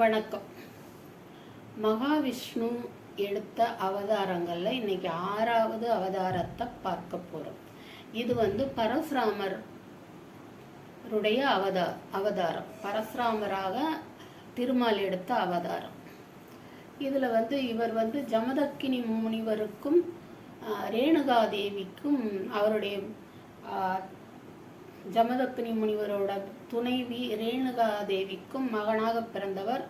வணக்கம். மகாவிஷ்ணு எடுத்த அவதாரங்களில் இன்னைக்கு ஆறாவது அவதாரத்தை பார்க்க போகிறோம் இது வந்து பரசுராமர் உடைய அவதா அவதாரம். பரசுராமராக திருமால் எடுத்த அவதாரம். இதில் வந்து இவர் வந்து ஜமதக்கினி முனிவருக்கும் ரேணுகாதேவிக்கும் அவருடைய ஜமதக்னி முனிவரோட துணைவி ரேணுகா தேவிக்கும் மகனாக பிறந்தவர்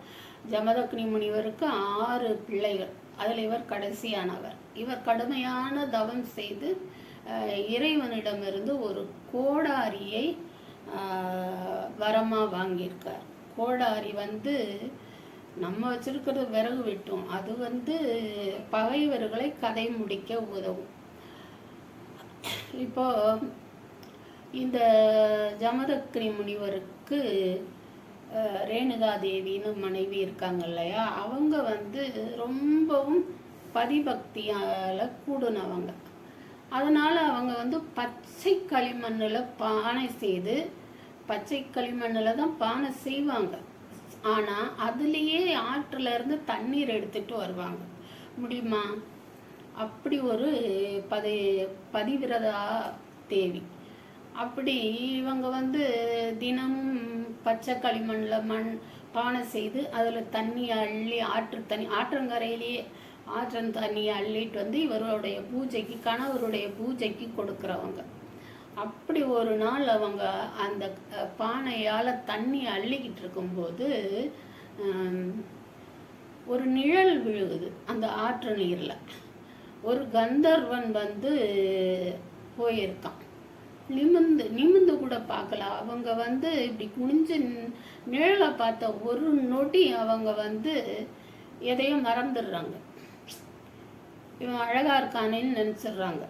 ஜமதக்னி முனிவருக்கு ஆறு பிள்ளைகள். அதில் இவர் கடைசியானவர். இவர் கடுமையான தவம் செய்து இறைவனிடமிருந்து ஒரு கோடாரியை வரமாக வாங்கியிருக்கார். கோடாரி வந்து நம்ம வச்சிருக்கிறது விறகு வெட்டும். அது வந்து பகைவர்களை கதை முடிக்க உதவும். இப்போ இந்த ஜமதக்ரி முனிவருக்கு ரேணுகா தேவின்னு மனைவி இருக்காங்க இல்லையா? அவங்க வந்து ரொம்பவும் பதிபக்தியால் கூடுனவங்க. அதனால் அவங்க வந்து பச்சை களிமண்ணில் பானை செய்து பச்சை களிமண்ணில் தான் பானை செய்வாங்க. ஆனால் அதுலேயே ஆற்றுல இருந்து தண்ணீர் எடுத்துகிட்டு வருவாங்க. முடியுமா? அப்படி ஒரு பதி பதிவிரதா தேவி. அப்படி இவங்க வந்து தினமும் பச்சை களிமண்ணில் மண் பானை செய்து அதில் தண்ணியை அள்ளி ஆற்று தண்ணி ஆற்றங்கரையிலேயே ஆற்றன் தண்ணியை அள்ளிட்டு வந்து இவருடைய பூஜைக்கு கணவருடைய பூஜைக்கு கொடுக்குறவங்க. அப்படி ஒரு நாள் அவங்க அந்த பானையால் தண்ணி அள்ளிக்கிட்டு இருக்கும்போது ஒரு நிழல் விழுகுது அந்த ஆற்று நீரில். ஒரு கந்தர்வன் வந்து போயிருக்கான். நிமிந்து நிமிந்து கூட பார்க்கலாம். அவங்க வந்து இப்படி குனிஞ்சு நிழலை பார்த்த ஒரு நொடி அவங்க வந்து எதையும் மறந்துடுறாங்க. இவன் அழகா இருக்கானேன்னு நினச்சிடுறாங்க.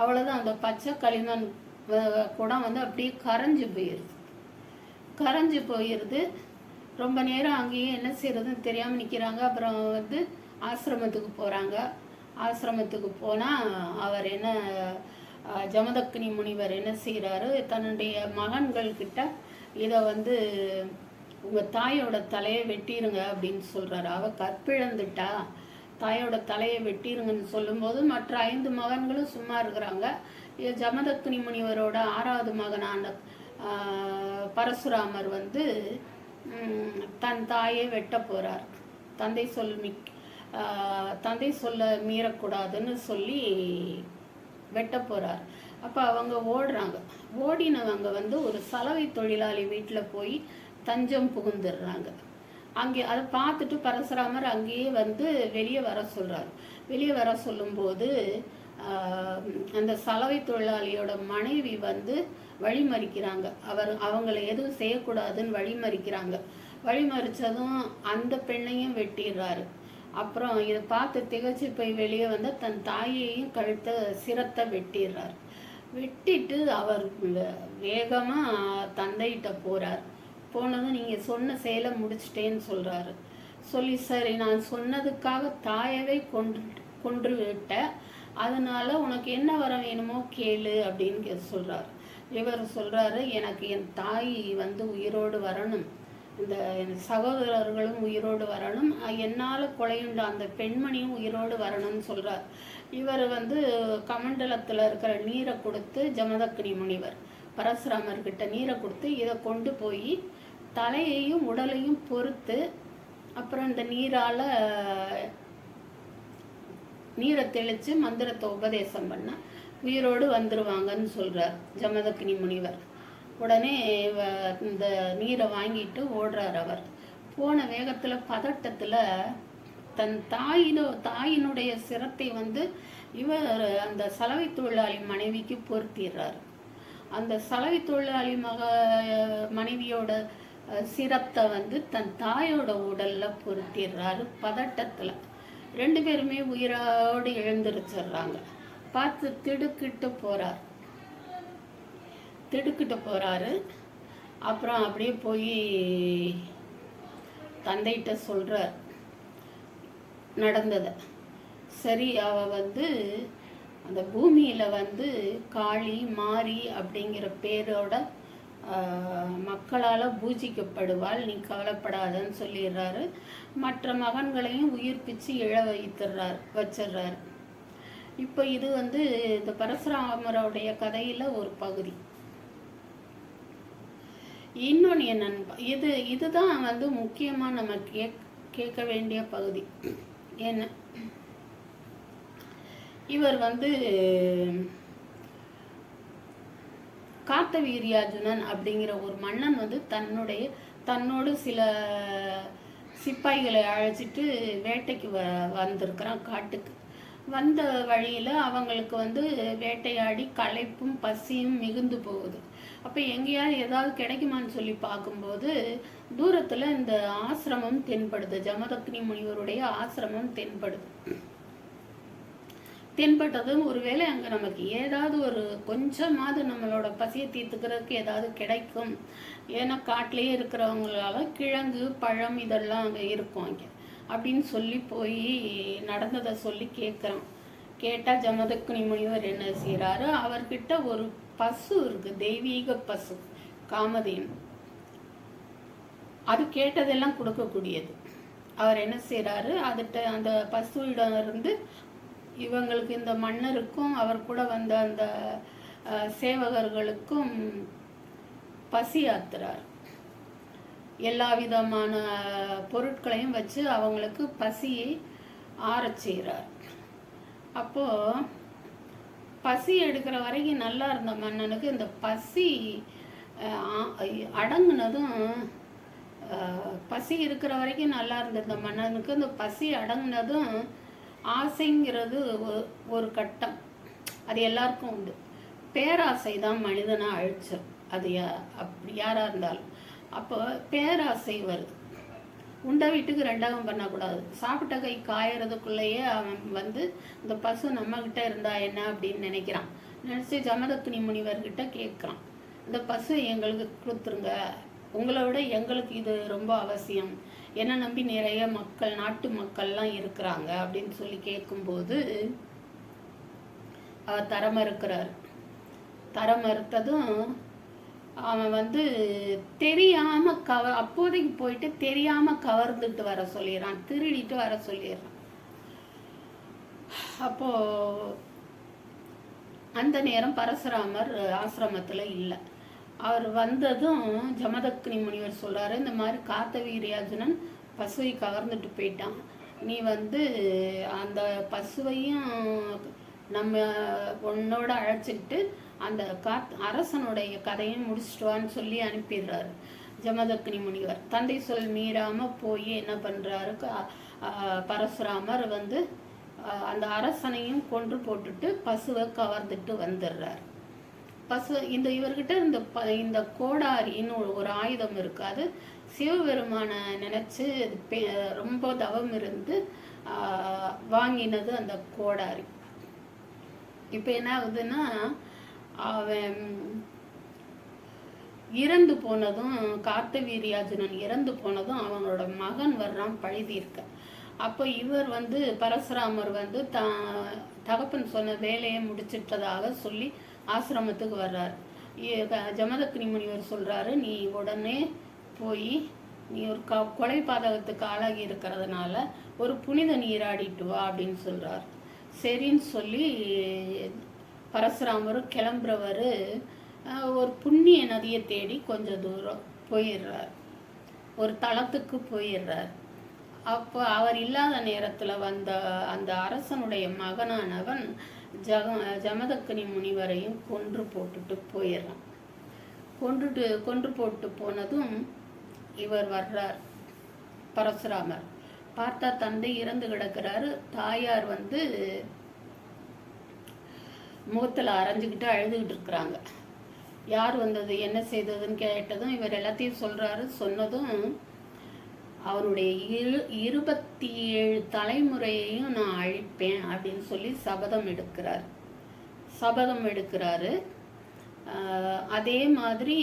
அவ்வளோதான் அந்த பச்சை களிமண் குடம் வந்து அப்படியே கரைஞ்சு போயிடுது கரைஞ்சு போயிடுது ரொம்ப நேரம் அங்கேயே என்ன செய்யறதுன்னு தெரியாமல் நிற்கிறாங்க அப்புறம் வந்து ஆசிரமத்துக்கு போகிறாங்க ஆசிரமத்துக்கு போனால் அவர் என்ன ஜமதக்னி முனிவர் என்ன செய்கிறாரு தன்னுடைய மகன்கள்கிட்ட இதை வந்து உங்கள் தாயோட தலையை வெட்டிடுங்க அப்படின்னு சொல்கிறாரு அவள் கற்பிழந்துட்டா. தாயோட தலையை வெட்டிருங்கன்னு சொல்லும்போது மற்ற ஐந்து மகன்களும் சும்மா இருக்கிறாங்க. இது முனிவரோட ஆறாவது மகனான பரசுராமர் வந்து தன் தாயை வெட்ட போகிறார் தந்தை சொல் மிக் தந்தை சொல்ல மீறக்கூடாதுன்னு சொல்லி வெட்ட போகிறார் அப்போ அவங்க ஓடுறாங்க. ஓடினவங்க வந்து ஒரு சலவை தொழிலாளி வீட்டில் போய் தஞ்சம் புகுந்துடுறாங்க. அங்கே அதை பார்த்துட்டு பரசுராமர் அங்கேயே வந்து வெளியே வர சொல்கிறார் வெளியே வர சொல்லும்போது அந்த சலவை தொழிலாளியோட மனைவி வந்து வழிமறிக்கிறாங்க. அவர் அவங்கள எதுவும் செய்யக்கூடாதுன்னு வழிமறிக்கிறாங்க. வழிமறித்ததும் அந்த பெண்ணையும் வெட்டிடுறாரு. அப்புறம் இதை பார்த்து திகச்சு போய் வெளியே வந்து தன் தாயையும் கழுத்த சிரத்தை வெட்டிடுறார். வெட்டிட்டு அவர் வேகமாக தந்தைகிட்ட போகிறார் போனதும் நீங்கள் சொன்ன செயலை முடிச்சிட்டேன்னு சொல்கிறாரு சொல்லி சரி நான் சொன்னதுக்காக தாயவே கொன்று கொன்று விட்ட அதனால உனக்கு என்ன வர வேணுமோ கேளு அப்படின்னு கே- இவர் சொல்கிறாரு எனக்கு என் தாய் வந்து உயிரோடு வரணும். இந்த சகோதரர்களும் உயிரோடு வரணும். என்னால் கொலையுண்ட அந்த பெண்மணியும் உயிரோடு வரணும்னு சொல்கிறார் இவர் வந்து கமண்டலத்தில் இருக்கிற நீரை கொடுத்து ஜமதக்கினி முனிவர் பரசுராமர்கிட்ட நீரை கொடுத்து இதை கொண்டு போய் தலையையும் உடலையும் பொறுத்து அப்புறம் இந்த நீரால் நீரை தெளித்து மந்திரத்தை உபதேசம் பண்ண உயிரோடு வந்துடுவாங்கன்னு சொல்கிறார் ஜமதக்கினி முனிவர். உடனே இந்த நீரை வாங்கிட்டு ஓடுறார் அவர். போன வேகத்தில் பதட்டத்தில் தன் தாயினோ தாயினுடைய சிரத்தை வந்து இவர் அந்த சலவை தொழிலாளி மனைவிக்கு பொருத்திடுறாரு. அந்த சலவை தொழிலாளி மக மனைவியோட சிரத்தை வந்து தன் தாயோட உடலில் பொருத்திடுறாரு பதட்டத்தில். ரெண்டு பேருமே உயிரோடு எழுந்திருச்சிடுறாங்க. பார்த்து திடுக்கிட்டு போகிறார் திடுக்கிட்டு போகிறாரு அப்புறம் அப்படியே போய் தந்தைகிட்ட சொல்கிற நடந்ததை. சரி அவ வந்து அந்த பூமியில் வந்து காளி மாரி அப்படிங்கிற பேரோட மக்களால் பூஜிக்கப்படுவாள் நீ கவலைப்படாதன்னு சொல்லிடுறாரு. மற்ற மகன்களையும் உயிர்ப்பிச்சு இழ வைத்துடுறார் வச்சிடுறாரு. இப்போ இது வந்து இந்த பரசுராமருடைய கதையில் ஒரு பகுதி. இன்னொன்று என் நண்பா இது இதுதான் வந்து முக்கியமாக நம்ம கேக் கேட்க வேண்டிய பகுதி. என்ன? இவர் வந்து காத்த வீரியார்ஜுனன் அப்படிங்கிற ஒரு மன்னன் வந்து தன்னுடைய தன்னோடு சில சிப்பாய்களை அழைச்சிட்டு வேட்டைக்கு வ வந்திருக்கிறான் காட்டுக்கு. வந்த வழியில் அவங்களுக்கு வந்து வேட்டையாடி களைப்பும் பசியும் மிகுந்து போகுது. அப்போ எங்கேயாவது ஏதாவது கிடைக்குமான்னு சொல்லி பார்க்கும்போது தூரத்தில் இந்த ஆசிரமம் தென்படுது. ஜமதக்னி முனிவருடைய ஆசிரமம் தென்படுது. தென்பட்டதும் ஒருவேளை அங்கே நமக்கு ஏதாவது ஒரு கொஞ்சமாவது நம்மளோட பசியை தீர்த்துக்கிறதுக்கு ஏதாவது கிடைக்கும். ஏன்னா காட்டிலேயே இருக்கிறவங்களால கிழங்கு பழம் இதெல்லாம் அங்கே இருக்கும் அங்கே. அப்படின்னு சொல்லி போய் நடந்ததை சொல்லி கேட்குறோம். கேட்டால் ஜமதக்குனி முனிவர் என்ன செய்கிறாரு அவர்கிட்ட ஒரு பசு இருக்கு தெய்வீக பசு காமதேன். அது கேட்டதெல்லாம் கொடுக்கக்கூடியது. அவர் என்ன செய்கிறாரு அதுகிட்ட அந்த பசுவிடம் இருந்து இவங்களுக்கு இந்த மன்னருக்கும் அவர் கூட வந்த அந்த சேவகர்களுக்கும் பசி ஆத்துறார். எல்லா விதமான பொருட்களையும் வச்சு அவங்களுக்கு பசியை ஆறச் செய்கிறார் அப்போது பசி எடுக்கிற வரைக்கும் நல்லா இருந்த மன்னனுக்கு இந்த பசி அடங்குனதும் பசி இருக்கிற வரைக்கும் நல்லா இருந்த இந்த மன்னனுக்கு இந்த பசி அடங்குனதும் ஆசைங்கிறது ஒரு கட்டம். அது எல்லாருக்கும் உண்டு. பேராசை தான் மனிதனை அழிச்சிடும் அது அப்படி யாராக இருந்தாலும். அப்போ பேராசை வருது. உண்ட வீட்டுக்கு ரெண்டாவும் பண்ணக்கூடாது. சாப்பிட்ட கை காயறதுக்குள்ளேயே அவன் வந்து இந்த பசு நம்மக்கிட்ட இருந்தா என்ன? அப்படின்னு நினைக்கிறான். நினச்சி ஜமதத்துனி முனிவர்கிட்ட கேட்குறான். இந்த பசு எங்களுக்கு கொடுத்துருங்க. உங்களை விட எங்களுக்கு இது ரொம்ப அவசியம். என்னை நம்பி நிறைய மக்கள் நாட்டு மக்கள்லாம் இருக்கிறாங்க. அப்படின்னு சொல்லி கேட்கும்போது அவர் தர மறுக்கிறார் தர மறுத்ததும் அவன் வந்து தெரியாம கவ அப்போதைக்கு போயிட்டு தெரியாம கவர்ந்துட்டு வர சொல்லிடுறான் திருடிட்டு வர சொல்லிடுறான். அப்போ அந்த நேரம் பரசுராமர் ஆசிரமத்தில் இல்லை. அவர் வந்ததும் ஜமதக்னி முனிவர் சொல்கிறாரு இந்த மாதிரி காத்த பசுவை கவர்ந்துட்டு போயிட்டான். நீ வந்து அந்த பசுவையும் நம்ம உன்னோட அழைச்சிக்கிட்டு அந்த காத் அரசனுடைய கதையும் முடிச்சிட்டு சொல்லி அனுப்பிடுறாரு. ஜமதக்னி முனிவர். தந்தை சொல் மீறாமல் போய் என்ன பண்றாரு? பரசுராமர் வந்து அந்த அரசனையும் கொன்று போட்டுட்டு பசுவை கவர்ந்துட்டு வந்துடுறாரு. பசு இந்த இவர்கிட்ட இந்த ப இந்த கோடாரின்னு ஒரு ஆயுதம் இருக்காது. சிவபெருமானை நினச்சி ரொம்ப தவம் இருந்து வாங்கினது அந்த கோடாரி. இப்போ என்ன ஆகுதுன்னா அவன் இறந்து போனதும் கார்த்தவீரியாஜனன் இறந்து போனதும் அவனோட மகன் வர்றான் பழுதியிருக்க அப்போ இவர் வந்து பரசுராமர் வந்து த தகப்பன் சொன்ன வேலையை முடிச்சிட்டதாக சொல்லி ஆசிரமத்துக்கு வர்றார். ஜமதக்னி முனிவர் சொல்கிறாரு நீ உடனே போய் நீ ஒரு க கொலை பாதகத்துக்கு ஆளாகி இருக்கிறதுனால ஒரு புனித நீராடிட்டு வா அப்படின்னு சொல்கிறார் சரின்னு சொல்லி பரசுராமரும் கிளம்புறவர் ஒரு புண்ணிய நதியை தேடி கொஞ்சம் தூரம் போயிடுறார். ஒரு தளத்துக்கு போயிடுறார். அப்போ அவர் இல்லாத நேரத்தில் வந்த அந்த அரசனுடைய மகனானவன் ஜக ஜமதக்கனி முனிவரையும் கொன்று போட்டுட்டு போயிடுறான். கொன்றுட்டு கொன்று போட்டு போனதும் இவர் வர்றார் பரசுராமர். பார்த்தா தந்தை இறந்து கிடக்கிறாரு தாயார் வந்து முகத்தில் அரைஞ்சிக்கிட்டு அழுதுகிட்டு இருக்கிறாங்க. யார் வந்தது என்ன செய்ததுன்னு கேட்டதும் இவர் எல்லாத்தையும் சொல்கிறாரு சொன்னதும் அவருடைய இரு இருபத்தி ஏழு தலைமுறையையும் நான் அழிப்பேன் அப்படின்னு சொல்லி சபதம் எடுக்கிறார். சபதம் எடுக்கிறாரு. அதே மாதிரி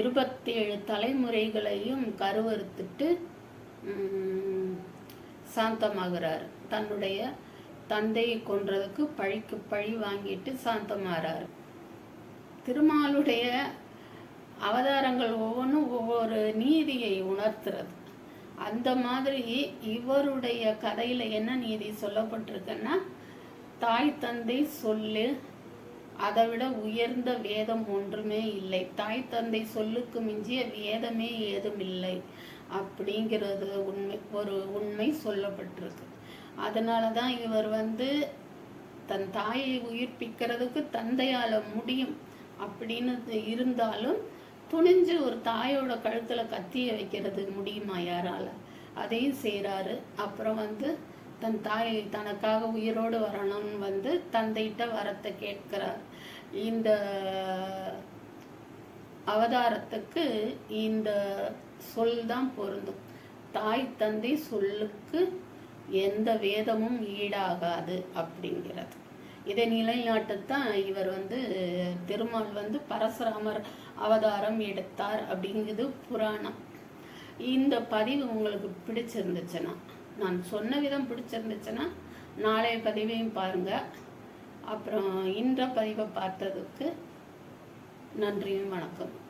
இருபத்தேழு தலைமுறைகளையும் கருவறுத்துட்டு சாந்தமாகிறார். தன்னுடைய தந்தையை கொன்றதுக்கு பழிக்கு பழி வாங்கிட்டு சாந்தமாறாரு. திருமாலுடைய அவதாரங்கள் ஒவ்வொன்றும் ஒவ்வொரு நீதியை உணர்த்துறது. அந்த மாதிரி இவருடைய கதையில் என்ன நீதி சொல்லப்பட்டிருக்குன்னா தாய் தந்தை சொல்லு அதை விட உயர்ந்த வேதம் ஒன்றுமே இல்லை. தாய் தந்தை சொல்லுக்கு மிஞ்சிய வேதமே ஏதும் இல்லை. அப்படிங்கிறது உண்மை ஒரு உண்மை சொல்லப்பட்டிருக்கு. அதனால தான் இவர் வந்து தன் தாயை உயிர்ப்பிக்கிறதுக்கு தந்தையால் முடியும் அப்படின்னு இருந்தாலும் துணிஞ்சு ஒரு தாயோட கழுத்தில் கத்தியை வைக்கிறது முடியுமா யாரால? அதையும் செய்கிறாரு அப்புறம் வந்து தன் தாய் தனக்காக உயிரோடு வரணும்னு வந்து தந்தைகிட்ட வரத்தை கேட்கிறார். இந்த அவதாரத்துக்கு இந்த சொல் தான் பொருந்தும். தாய் தந்தை சொல்லுக்கு எந்த வேதமும் ஈடாகாது அப்படிங்கிறது. இதை நிலைநாட்டத்தான் இவர் வந்து திருமால் வந்து பரசுராமர் அவதாரம் எடுத்தார் அப்படிங்கிறது புராணம். இந்த பதிவு உங்களுக்கு பிடிச்சிருந்துச்சுன்னா நான் சொன்ன விதம் பிடிச்சிருந்துச்சுன்னா நாளைய பதிவையும் பாருங்கள் அப்புறம் இன்ற பதிவை பார்த்ததுக்கு நன்றியும் வணக்கம்.